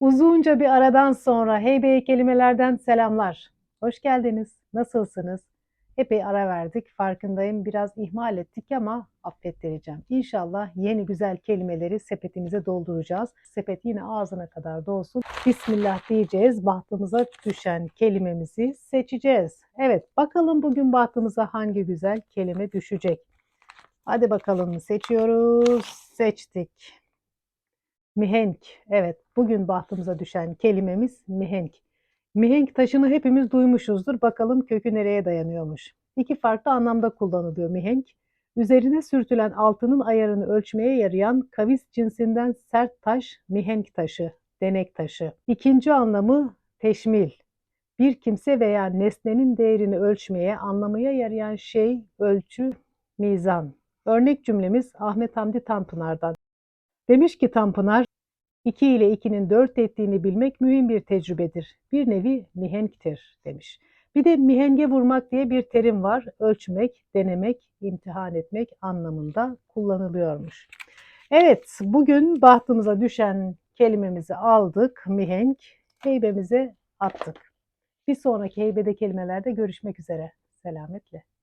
Uzunca bir aradan sonra heybeye kelimelerden selamlar. Hoş geldiniz. Nasılsınız? Epey ara verdik. Farkındayım. Biraz ihmal ettik ama affettireceğim. İnşallah yeni güzel kelimeleri sepetimize dolduracağız. Sepet yine ağzına kadar dolsun. Bismillah diyeceğiz. Bahtımıza düşen kelimemizi seçeceğiz. Evet, bakalım bugün bahtımıza hangi güzel kelime düşecek. Hadi bakalım seçiyoruz. Seçtik. Mihenk. Evet, bugün bahtımıza düşen kelimemiz mihenk. Mihenk taşını hepimiz duymuşuzdur. Bakalım kökü nereye dayanıyormuş. İki farklı anlamda kullanılıyor mihenk. Üzerine sürtülen altının ayarını ölçmeye yarayan kavis cinsinden sert taş mihenk taşı, denek taşı. İkinci anlamı teşmil. Bir kimse veya nesnenin değerini ölçmeye, anlamaya yarayan şey, ölçü, mizan. Örnek cümlemiz Ahmet Hamdi Tanpınar'dan. Demiş ki Tanpınar, 2 ile 2'nin 4 ettiğini bilmek mühim bir tecrübedir. Bir nevi mihenktir demiş. Bir de mihenge vurmak diye bir terim var. Ölçmek, denemek, imtihan etmek anlamında kullanılıyormuş. Evet, bugün bahtımıza düşen kelimemizi aldık, mihenk, heybemize attık. Bir sonraki heybede kelimelerde görüşmek üzere. Selametle.